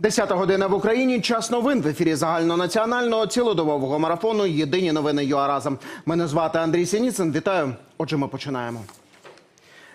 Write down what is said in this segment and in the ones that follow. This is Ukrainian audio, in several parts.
Десята година в Україні. Час новин в ефірі загальнонаціонального цілодобового марафону. Єдині новини ЮА разом. Мене звати Андрій Сініцин. Вітаю. Отже, ми починаємо.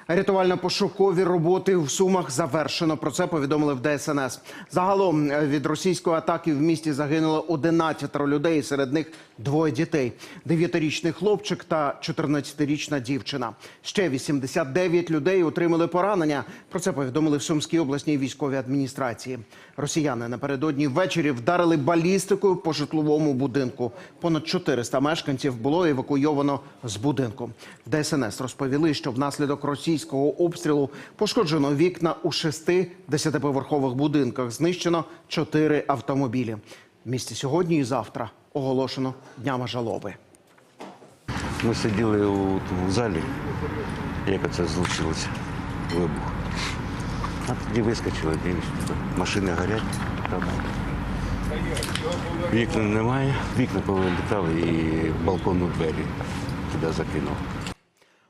Рятувально-пошукові роботи в Сумах завершено. Про це повідомили в ДСНС. Загалом е, від російської атаки в місті загинуло 11 людей. Серед них двоє дітей: дев'ятирічний хлопчик та 14-річна дівчина. Ще 89 людей отримали поранення. Про це повідомили в Сумській обласній військовій адміністрації. Росіяни напередодні ввечері вдарили балістикою по житловому будинку. Понад 400 мешканців було евакуйовано з будинку. В ДСНС розповіли, що внаслідок російського обстрілу пошкоджено вікна у шести десятиповерхових будинках. Знищено чотири автомобілі. В місті сьогодні і завтра оголошено днями жалоби. Ми сиділи у тому залі, як це злучилося, вибух. А тоді вискочили, що машини горять. Вікна немає, вікна повилітали і балконну двері туди закинув.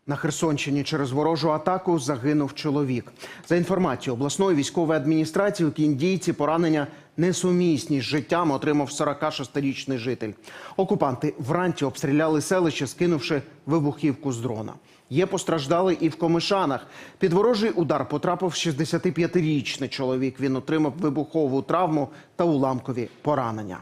На Херсонщині через ворожу атаку загинув чоловік. За інформацією обласної військової адміністрації, у кіндійці поранення несумісні з життям отримав 46-річний житель. Окупанти вранці обстріляли селище, скинувши вибухівку з дрона. Є постраждали і в Комишанах. Під ворожий удар потрапив 65-річний чоловік. Він отримав вибухову травму та уламкові поранення.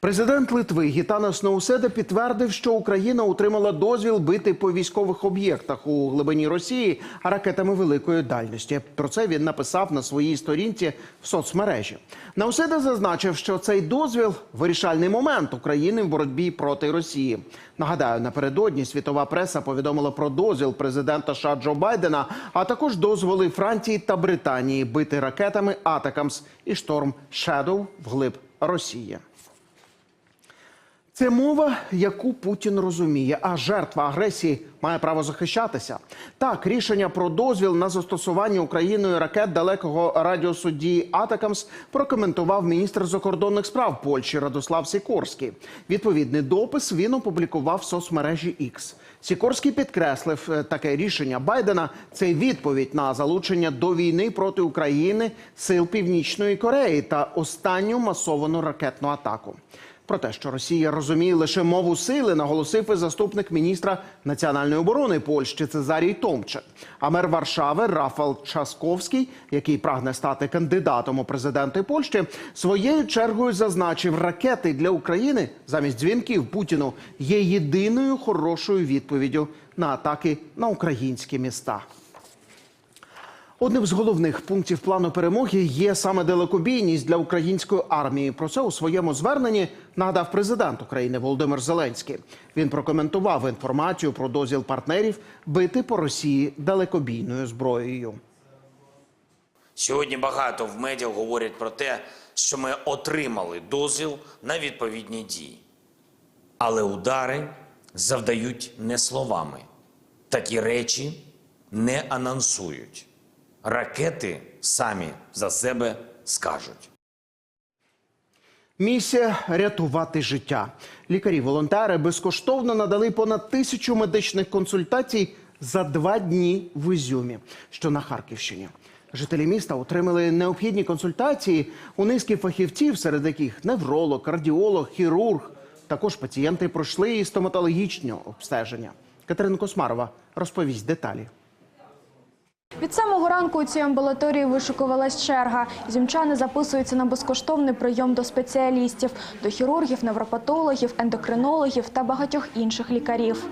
Президент Литви Гітанас Ноуседа підтвердив, що Україна отримала дозвіл бити по військових об'єктах у глибині Росії ракетами великої дальності. Про це він написав на своїй сторінці в соцмережі. Науседа зазначив, що цей дозвіл вирішальний момент України в боротьбі проти Росії. Нагадаю, напередодні світова преса повідомила про дозвіл президента США Джо Байдена, а також дозволи Франції та Британії бити ракетами Атакамс і шторм Шедоу вглиб Росії. Це мова, яку Путін розуміє, а жертва агресії має право захищатися. Так, рішення про дозвіл на застосування Україною ракет далекого радіусу дії Атакамс прокоментував міністр закордонних справ Польщі Радослав Сікорський. Відповідний допис він опублікував в соцмережі X. Сікорський підкреслив е, таке рішення Байдена. Це відповідь на залучення до війни проти України сил Північної Кореї та останню масовану ракетну атаку. Про те, що Росія розуміє лише мову сили, наголосив і заступник міністра національної оборони Польщі Цезарій Томчик. А мер Варшави Рафал Часковський, який прагне стати кандидатом у президенти Польщі, своєю чергою зазначив, ракети для України замість дзвінків Путіну є єдиною хорошою відповіддю на атаки на українські міста. Одним з головних пунктів плану перемоги є саме далекобійність для української армії. Про це у своєму зверненні нагадав президент України Володимир Зеленський. Він прокоментував інформацію про дозвіл партнерів бити по Росії далекобійною зброєю. Сьогодні багато в медіа говорять про те, що ми отримали дозвіл на відповідні дії. Але удари завдають не словами. Такі речі не анонсують. Ракети самі за себе скажуть. Місія рятувати життя. Лікарі-волонтери безкоштовно надали понад тисячу медичних консультацій за два дні в Ізюмі, що на Харківщині. Жителі міста отримали необхідні консультації у низки фахівців, серед яких невролог, кардіолог, хірург. Також пацієнти пройшли і стоматологічне обстеження. Катерина Космарова розповість деталі. Від самого ранку у цій амбулаторії вишикувалась черга. Зімчани записуються на безкоштовний прийом до спеціалістів, до хірургів, невропатологів, ендокринологів та багатьох інших лікарів.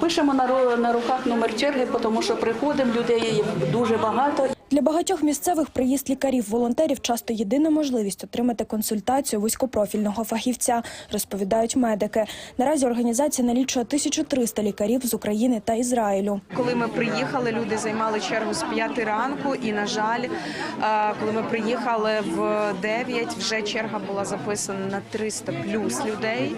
Пишемо на, на руках номер черги, тому що приходимо, людей дуже багато. Для багатьох місцевих приїзд лікарів-волонтерів часто єдина можливість отримати консультацію вузькопрофільного фахівця, розповідають медики. Наразі організація налічує 1300 лікарів з України та Ізраїлю. Коли ми приїхали, люди займали чергу з 5 ранку, і на жаль, е, коли ми приїхали в 9, вже черга була записана на 300 плюс людей.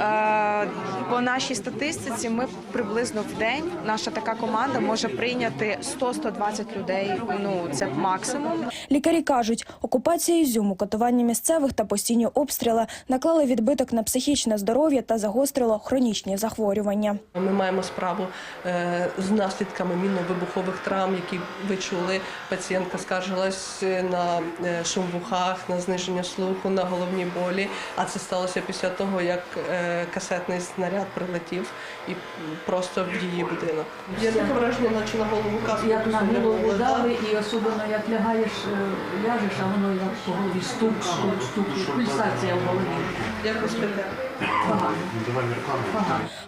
Е, По нашій статистиці, ми приблизно в день наша така команда може прийняти 100-120 людей. Ну це максимум. Лікарі кажуть, окупація Ізюму, катування місцевих та постійні обстріли наклали відбиток на психічне здоров'я та загострило хронічні захворювання. Ми маємо справу е, з наслідками мінно-вибухових травм, які ви чули. Пацієнтка скаржилась на е, шум в ухах, на зниження слуху, на головні болі. А це сталося після того, як е, касетний снаряд прилетів і просто в її будинок. Є таке враження, наче на голову казку. Як на голову дали, і особливо як лягаєш, е, ляжеш, а воно як по голові стук, стук, стук, пульсація в голові. Як ви спите?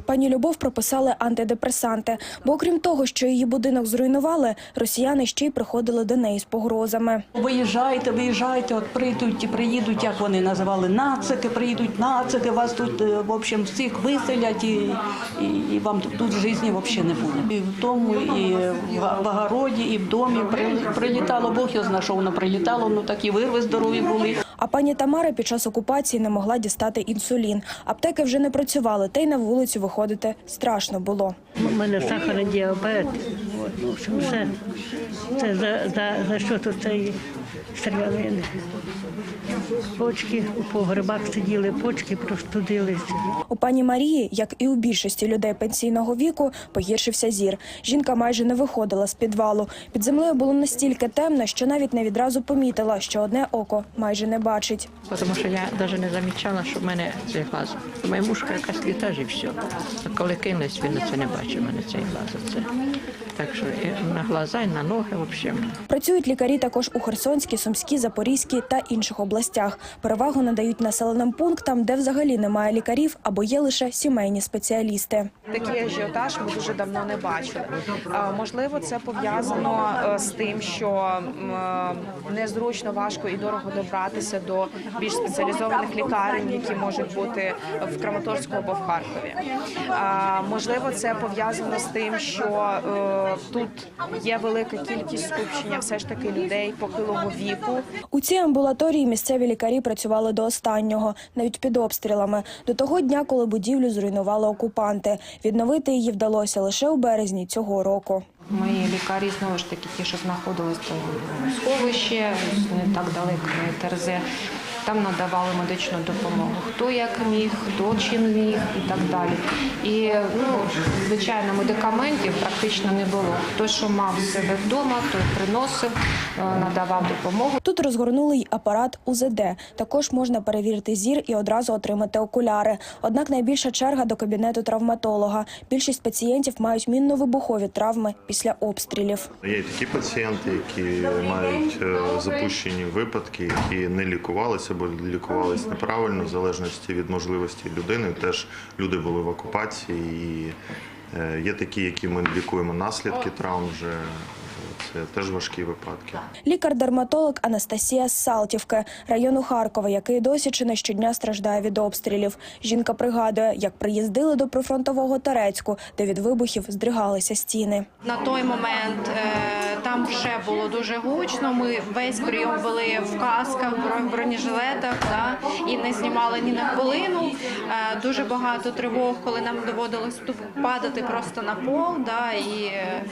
Пані Любов прописали антидепресанти, бо окрім того, що її будинок зруйнували, росіяни ще й приходили до неї з погрозами. Виїжджайте, виїжджайте, от прийдуть, приїдуть, як вони називали, нацики, приїдуть нацики, вас тут, е, в общем, всіх виселять і, і, і вам тут, тут житті взагалі не буде. І в тому, і в, в огороді, і в домі прилітало, Бог його знає, що воно прилітало, ну такі вирви здорові були. А пані Тамара під час окупації не могла дістати інсулін. Аптеки вже не працювали, та й на вулицю виходити страшно було. У мене сахарний діабет. Все. Це за, за, за що тут цієї стрілянини. Почки у погребах сиділи, почки простудилися. У пані Марії, як і у більшості людей пенсійного віку, погіршився зір. Жінка майже не виходила з підвалу. Під землею було настільки темно, що навіть не відразу помітила, що одне око майже не бачить. Тому що я навіть не замічала, що в мене цей глаз. Моя мушка якась літаж і все. А коли кинулись, він це не бачив, мене цей глаз. Оце. Так що і на глаза, і на ноги взагалі. Працюють лікарі також у Херсонській, Сумській, Запорізькій та інших областях. Перевагу надають населеним пунктам, де взагалі немає лікарів або є лише сімейні спеціалісти. Такий ажіотаж ми дуже давно не бачили. Можливо, це пов'язано е, з тим, що е, незручно, важко і дорого добратися до більш спеціалізованих лікарень, які можуть бути в Краматорську або в Харкові. Можливо, це пов'язано з тим, що тут є велика кількість скупчення все ж таки людей похилого віку. У цій амбулаторії місцеві лікарі працювали до останнього, навіть під обстрілами, до того дня, коли будівлю зруйнували окупанти. Відновити її вдалося лише у березні цього року. Мої лікарі знову ж таки, ті, що знаходились там в сховищі, не так далеко від ТРЗ, там надавали медичну допомогу. Хто як міг, хто чим міг і так далі. І ну, звичайно, медикаментів практично не було. Хто що мав себе вдома, той приносив, е, надавав допомогу. Тут розгорнули й апарат УЗД. Також можна перевірити зір і одразу отримати окуляри. Однак найбільша черга до кабінету травматолога. Більшість пацієнтів мають мінно-вибухові травми після обстрілів. Є такі пацієнти, які мають е, запущені випадки, які не лікувалися або лікувалися неправильно, в залежності від можливості людини. Теж люди були в окупації, і є такі, які ми лікуємо наслідки травм вже. Це теж важкі випадки. Лікар-дерматолог Анастасія з Салтівки, району Харкова, який досі чи не щодня страждає від обстрілів. Жінка пригадує, як приїздили до прифронтового Терецьку, де від вибухів здригалися стіни. На той момент е, там ще було дуже гучно. Ми весь прийом були в касках, в бронежилетах, да, і не знімали ні на хвилину. Е, дуже багато тривог, коли нам доводилось падати просто на пол. Да, і, е,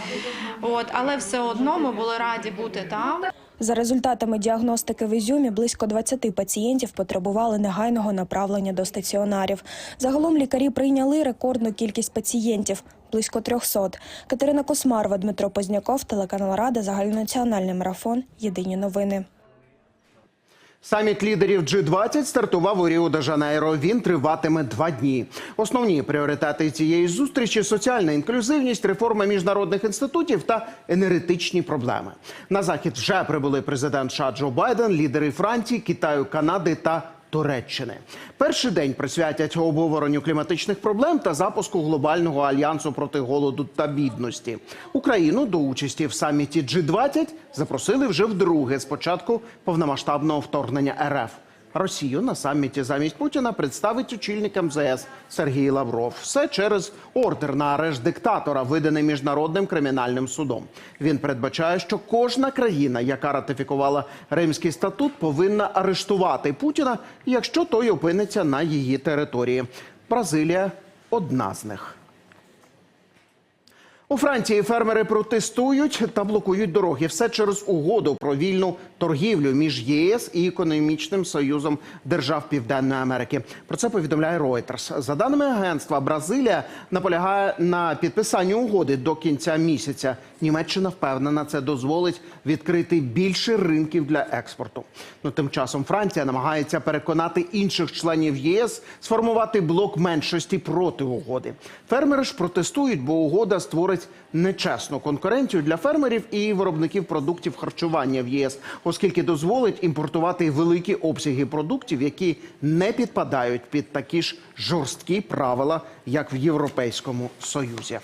от, але все одно ми були раді бути там. За результатами діагностики в Ізюмі близько 20 пацієнтів потребували негайного направлення до стаціонарів. Загалом лікарі прийняли рекордну кількість пацієнтів близько 300. Катерина Космарова, Дмитро Позняков, телеканал Рада, загальнонаціональний марафон. Єдині новини. Саміт лідерів G20 стартував у Ріо-де-Жанейро. Він триватиме два дні. Основні пріоритети цієї зустрічі соціальна інклюзивність, реформа міжнародних інститутів та енергетичні проблеми. На захід вже прибули президент США Джо Байден, лідери Франції, Китаю, Канади та Туреччини. Перший день присвятять обговоренню кліматичних проблем та запуску глобального альянсу проти голоду та бідності. Україну до участі в саміті G20 запросили вже вдруге з початку повномасштабного вторгнення РФ. Росію на саміті замість Путіна представить очільник МЗС Сергій Лавров. Все через ордер на арешт диктатора, виданий міжнародним кримінальним судом. Він передбачає, що кожна країна, яка ратифікувала Римський статут, повинна арештувати Путіна, якщо той опиниться на її території. Бразилія одна з них. У Франції фермери протестують та блокують дороги. Все через угоду про вільну торгівлю між ЄС і економічним союзом держав Південної Америки. Про це повідомляє Reuters. За даними агентства, Бразилія наполягає на підписанні угоди до кінця місяця. Німеччина впевнена, це дозволить відкрити більше ринків для експорту. Ну тим часом Франція намагається переконати інших членів ЄС сформувати блок меншості проти угоди. Фермери ж протестують, бо угода створить нечесну конкуренцію для фермерів і виробників продуктів харчування в ЄС, оскільки дозволить імпортувати великі обсяги продуктів, які не підпадають під такі ж жорсткі правила, як в Європейському Союзі.